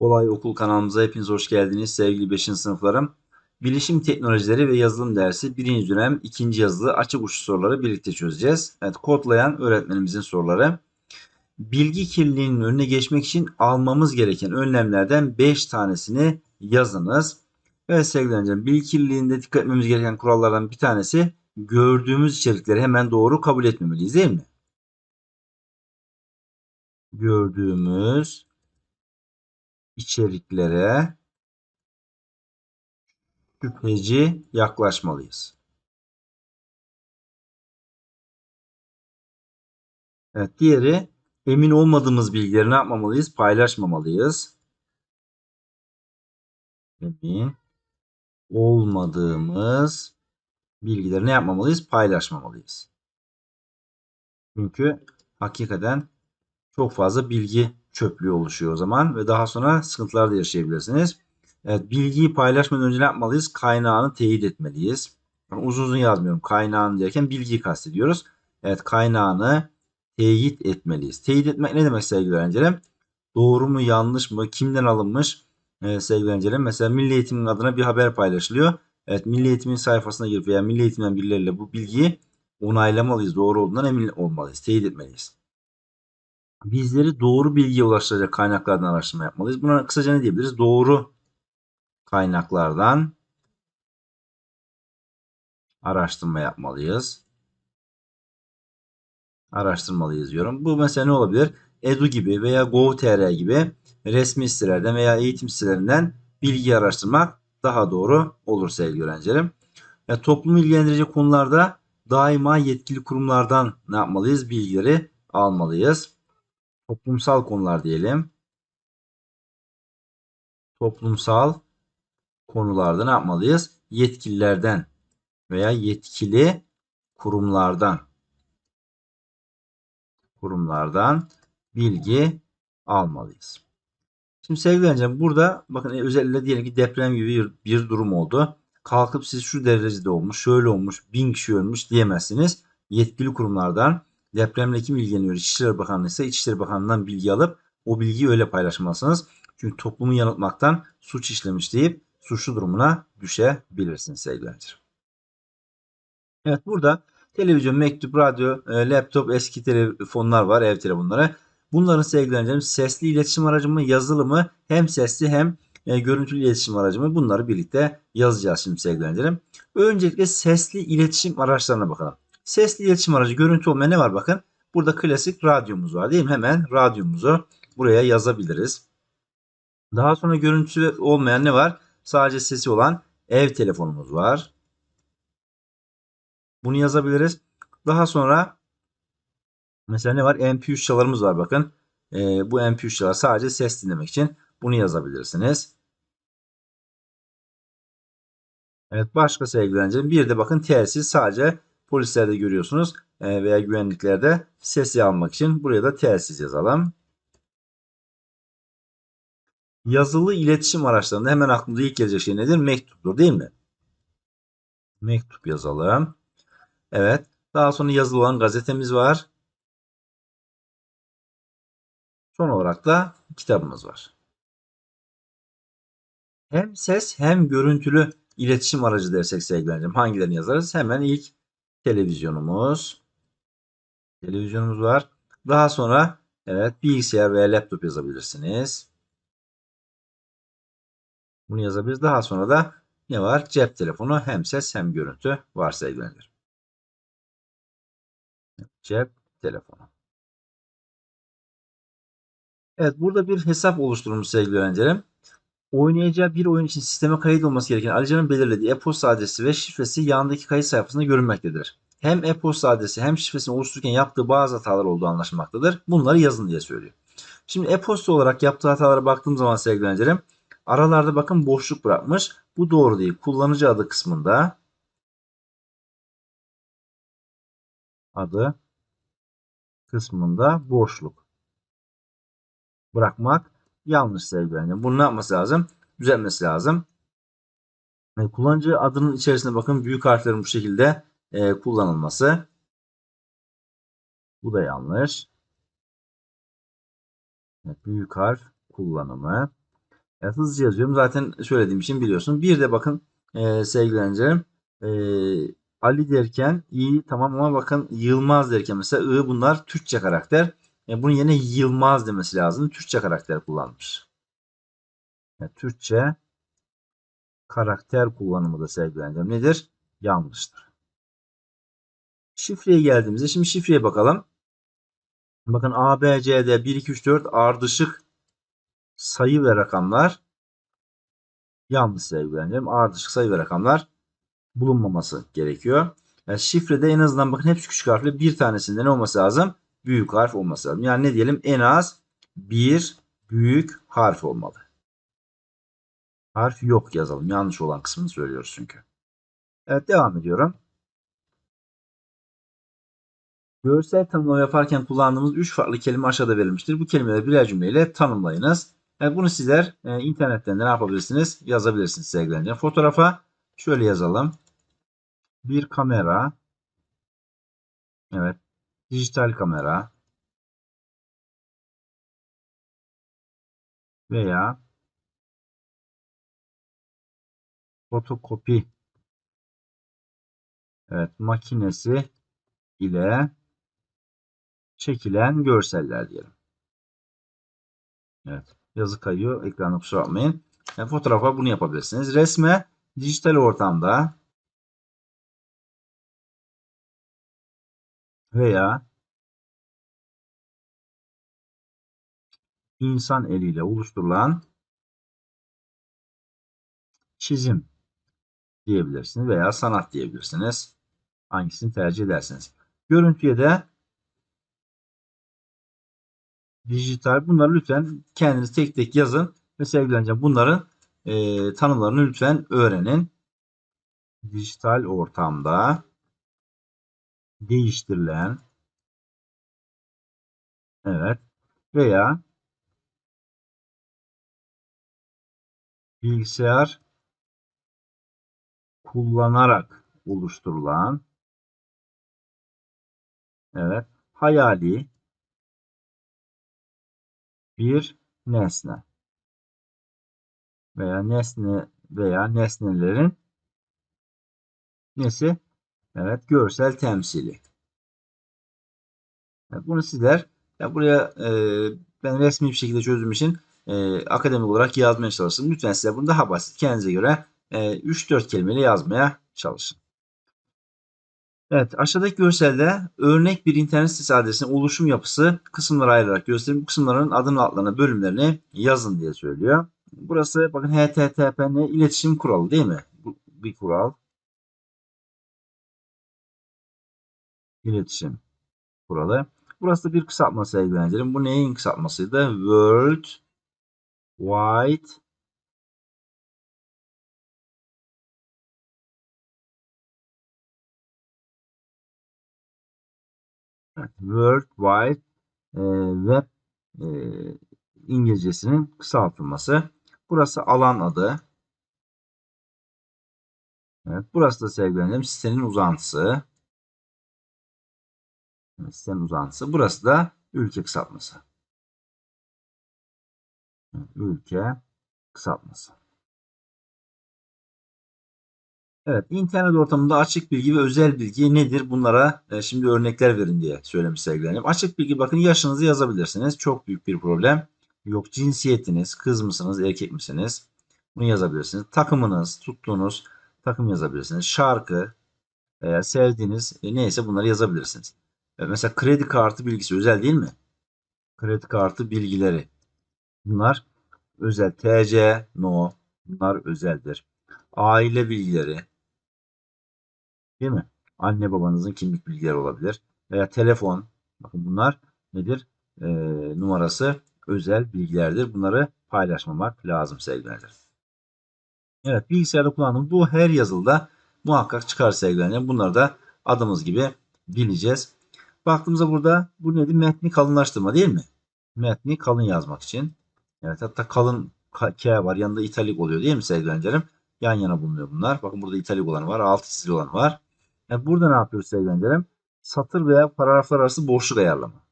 Kolay Okul kanalımıza hepiniz hoş geldiniz sevgili 5. sınıflarım. Bilişim Teknolojileri ve Yazılım dersi 1. dönem 2. yazılı açık uçlu soruları birlikte çözeceğiz. Evet kodlayan öğretmenimizin soruları. Bilgi kirliliğinin önüne geçmek için almamız gereken önlemlerden 5 tanesini yazınız. Evet sevgili öğrencilerim bilgi kirliliğinde dikkat etmemiz gereken kurallardan bir tanesi gördüğümüz içerikleri hemen doğru kabul etmemeliyiz değil mi? Gördüğümüz içeriklere şüpheci yaklaşmalıyız. Evet, diğeri emin olmadığımız bilgileri ne yapmamalıyız? Paylaşmamalıyız. Emin olmadığımız bilgileri ne yapmamalıyız? Paylaşmamalıyız. Çünkü hakikaten çok fazla bilgi çöplüğü oluşuyor o zaman ve daha sonra sıkıntılar da yaşayabilirsiniz. Evet, bilgiyi paylaşmadan önce ne yapmalıyız? Kaynağını teyit etmeliyiz. Ben uzun uzun yazmıyorum. Kaynağını derken bilgiyi kastediyoruz. Evet, kaynağını teyit etmeliyiz. Teyit etmek ne demek sevgili öğrencilerim? Doğru mu, yanlış mı, kimden alınmış? Ee, sevgili öğrencilerim, mesela Milli Eğitim'in adına bir haber paylaşılıyor. Evet, Milli Eğitim'in sayfasına girip veya Milli Eğitim'den birileriyle bu bilgiyi onaylamalıyız. Doğru olduğundan emin olmalıyız. Teyit etmeliyiz bizleri doğru bilgiye ulaştıracak kaynaklardan araştırma yapmalıyız. Buna kısaca ne diyebiliriz? Doğru kaynaklardan araştırma yapmalıyız. Araştırmalıyız diyorum. Bu mesela ne olabilir? Edu gibi veya Gov.tr gibi resmi sitelerden veya eğitim sitelerinden bilgi araştırmak daha doğru olur sevgili öğrencilerim. Ya, toplumu ilgilendirecek konularda daima yetkili kurumlardan ne yapmalıyız? Bilgileri almalıyız toplumsal konular diyelim. Toplumsal konularda ne yapmalıyız? Yetkililerden veya yetkili kurumlardan kurumlardan bilgi almalıyız. Şimdi sevgili öğrencilerim burada bakın özellikle diyelim ki deprem gibi bir, bir durum oldu. Kalkıp siz şu derecede olmuş, şöyle olmuş, bin kişi ölmüş diyemezsiniz. Yetkili kurumlardan Depremle kim ilgileniyor? İçişleri Bakanlığı ise İçişleri Bakanlığı'ndan bilgi alıp o bilgiyi öyle paylaşmalısınız. Çünkü toplumu yanıltmaktan suç işlemiş deyip suçlu durumuna düşebilirsiniz sevgili öğrenciler. Evet burada televizyon, mektup, radyo, e, laptop, eski telefonlar var, ev telefonları. Bunların sevgili öğrencilerim sesli iletişim aracı mı, yazılı mı, hem sesli hem e, görüntülü iletişim aracı mı bunları birlikte yazacağız şimdi sevgili öğrencilerim. Öncelikle sesli iletişim araçlarına bakalım. Sesli iletişim aracı görüntü olmayan ne var bakın. Burada klasik radyomuz var değil mi? Hemen radyomuzu buraya yazabiliriz. Daha sonra görüntüsü olmayan ne var? Sadece sesi olan ev telefonumuz var. Bunu yazabiliriz. Daha sonra mesela ne var? MP3 çalarımız var bakın. Ee, bu MP3 çalar sadece ses dinlemek için bunu yazabilirsiniz. Evet başka sevgili öğrencilerim. Bir de bakın telsiz sadece Polislerde görüyorsunuz e, veya güvenliklerde sesi almak için buraya da telsiz yazalım. Yazılı iletişim araçlarında hemen aklımıza ilk gelecek şey nedir? Mektuptur değil mi? Mektup yazalım. Evet. Daha sonra yazılı olan gazetemiz var. Son olarak da kitabımız var. Hem ses hem görüntülü iletişim aracı dersek sevgilerim hangilerini yazarız? Hemen ilk televizyonumuz. Televizyonumuz var. Daha sonra evet bilgisayar veya laptop yazabilirsiniz. Bunu yazabiliriz. Daha sonra da ne var? Cep telefonu hem ses hem görüntü varsa ilgilenir. Cep telefonu. Evet burada bir hesap oluşturulmuş sevgili öğrencilerim oynayacağı bir oyun için sisteme kayıt olması gereken Alican'ın belirlediği e-posta adresi ve şifresi yandaki kayıt sayfasında görünmektedir. Hem e-posta adresi hem şifresini oluştururken yaptığı bazı hatalar olduğu anlaşılmaktadır. Bunları yazın diye söylüyor. Şimdi e-posta olarak yaptığı hatalara baktığım zaman sevgili öğrencilerim aralarda bakın boşluk bırakmış. Bu doğru değil. Kullanıcı adı kısmında adı kısmında boşluk bırakmak yanlış sevgili. Bunu ne yapması lazım? Düzeltmesi lazım. Yani kullanıcı adının içerisinde bakın büyük harflerin bu şekilde e, kullanılması. Bu da yanlış. Evet, büyük harf kullanımı. Evet, hızlıca yazıyorum. Zaten söylediğim için biliyorsun. Bir de bakın e, sevgili öğrencilerim. E, Ali derken iyi tamam ama bakın Yılmaz derken mesela I bunlar Türkçe karakter. E, bunun yerine Yılmaz demesi lazım. Türkçe karakter kullanmış. Yani Türkçe karakter kullanımı da sevgili öğrencilerim nedir? Yanlıştır. Şifreye geldiğimizde şimdi şifreye bakalım. Bakın A, B, C, D 1, 2, 3, 4 ardışık sayı ve rakamlar yanlış sevgili öğrencilerim. Ardışık sayı ve rakamlar bulunmaması gerekiyor. Yani şifrede en azından bakın hepsi küçük harfli bir tanesinde ne olması lazım? Büyük harf olması lazım. Yani ne diyelim? En az bir büyük harf olmalı. Harf yok yazalım. Yanlış olan kısmını söylüyoruz çünkü. Evet devam ediyorum. Görsel tanımlama yaparken kullandığımız 3 farklı kelime aşağıda verilmiştir. Bu kelimeleri birer cümleyle tanımlayınız. Yani bunu sizler e, internetten de ne yapabilirsiniz? Yazabilirsiniz sevgili. Fotoğrafa şöyle yazalım. Bir kamera. Evet. Dijital kamera. Veya fotokopi evet, makinesi ile çekilen görseller diyelim. Evet. Yazı kayıyor. Ekranda kusura bakmayın. Yani fotoğrafa bunu yapabilirsiniz. Resme dijital ortamda veya insan eliyle oluşturulan çizim diyebilirsiniz veya sanat diyebilirsiniz. Hangisini tercih ederseniz. Görüntüye de dijital bunları lütfen kendiniz tek tek yazın ve sevgili bunların e, tanımlarını lütfen öğrenin. Dijital ortamda değiştirilen evet veya bilgisayar kullanarak oluşturulan evet hayali bir nesne veya nesne veya nesnelerin nesi? Evet, görsel temsili. Bunu sizler ya buraya e, ben resmi bir şekilde çözdüğüm için e, akademik olarak yazmaya çalıştım. Lütfen size bunu daha basit kendinize göre e, 3-4 kelimeyle yazmaya çalışın. Evet aşağıdaki görselde örnek bir internet sitesi adresinin oluşum yapısı kısımlara ayrılarak gösterin. Bu kısımların adının altlarına bölümlerini yazın diye söylüyor. Burası bakın HTTP'nin iletişim kuralı değil mi? Bu bir kural. İletişim kuralı. Burası da bir kısaltma sevgili Bu neyin kısaltmasıydı? World Wide World Wide e, Web e, İngilizcesinin kısaltılması. Burası alan adı. Evet, burası da sevgili sitenin uzantısı. Evet, sitenin uzantısı. Burası da ülke kısaltması. Ülke kısaltması. Evet, internet ortamında açık bilgi ve özel bilgi nedir? Bunlara e, şimdi örnekler verin diye söylemiş sevgilerim. Açık bilgi bakın yaşınızı yazabilirsiniz. Çok büyük bir problem yok. Cinsiyetiniz, kız mısınız, erkek misiniz? Bunu yazabilirsiniz. Takımınız, tuttuğunuz takım yazabilirsiniz. Şarkı veya sevdiğiniz e, neyse bunları yazabilirsiniz. E, mesela kredi kartı bilgisi özel değil mi? Kredi kartı bilgileri. Bunlar özel. TC, no. Bunlar özeldir. Aile bilgileri. Değil mi? Anne babanızın kimlik bilgileri olabilir. Veya telefon. Bakın bunlar nedir? E, numarası özel bilgilerdir. Bunları paylaşmamak lazım sevgiler. Evet bilgisayarda kullandığım bu her yazılıda muhakkak çıkar sevgiler. Bunları da adımız gibi bileceğiz. Baktığımızda burada bu nedir? Metni kalınlaştırma değil mi? Metni kalın yazmak için. Evet hatta kalın K var. Yanında italik oluyor değil mi sevgili Yan yana bulunuyor bunlar. Bakın burada italik olan var. Alt çizili olan var. Yani burada ne yapıyoruz sevgili Satır veya paragraflar arası boşluk ayarlama.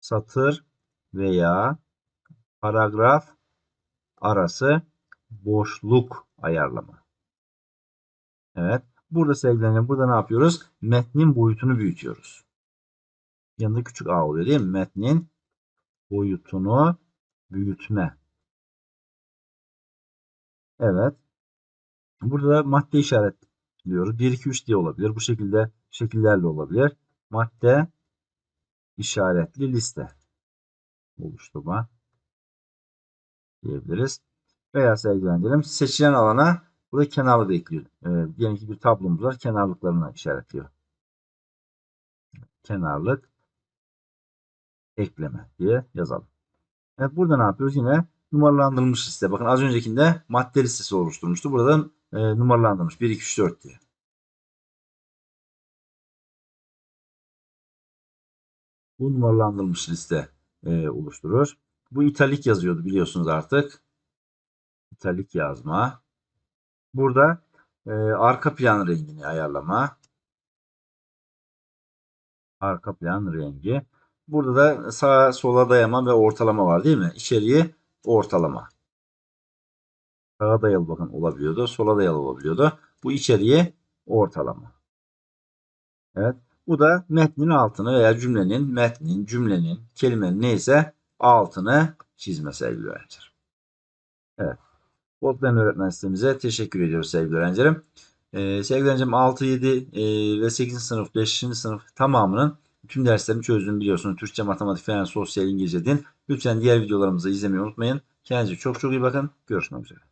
satır veya paragraf arası boşluk ayarlama. Evet. Burada sevgilerim burada ne yapıyoruz? Metnin boyutunu büyütüyoruz. Yanında küçük a oluyor değil mi? Metnin boyutunu büyütme. Evet. Burada da madde işaretliyoruz. 1, 2, 3 diye olabilir. Bu şekilde şekillerle olabilir. Madde işaretli liste oluşturma diyebiliriz. Veya sevgilendirelim. Seçilen alana burada kenarlı da ekliyor. Ee, diyelim ki bir tablomuz var. Kenarlıklarını işaretliyor. Kenarlık ekleme diye yazalım. Evet burada ne yapıyoruz? Yine numaralandırılmış liste. Bakın az öncekinde madde listesi oluşturmuştu. Buradan e, numaralandırmış. 1, 2, 3, 4 diye. Bu numaralandırılmış liste e, oluşturur. Bu italik yazıyordu biliyorsunuz artık. İtalik yazma. Burada e, arka plan rengini ayarlama. Arka plan rengi. Burada da sağa sola dayama ve ortalama var değil mi? İçeriği ortalama. Sağa dayalı bakın olabiliyordu. Sola dayalı olabiliyordu. Bu içeriği ortalama. Evet. Bu da metnin altını veya cümlenin, metnin, cümlenin, kelimenin neyse altını çizme sevgili öğrenciler. Evet. Botlen öğretmen sistemimize teşekkür ediyoruz sevgili öğrencilerim. Ee, sevgili öğrencim 6, 7 e, ve 8. sınıf, 5. sınıf tamamının tüm derslerini çözdüğümü biliyorsunuz. Türkçe, matematik, fen, sosyal, İngilizce, din. Lütfen diğer videolarımızı izlemeyi unutmayın. Kendinize çok çok iyi bakın. Görüşmek üzere.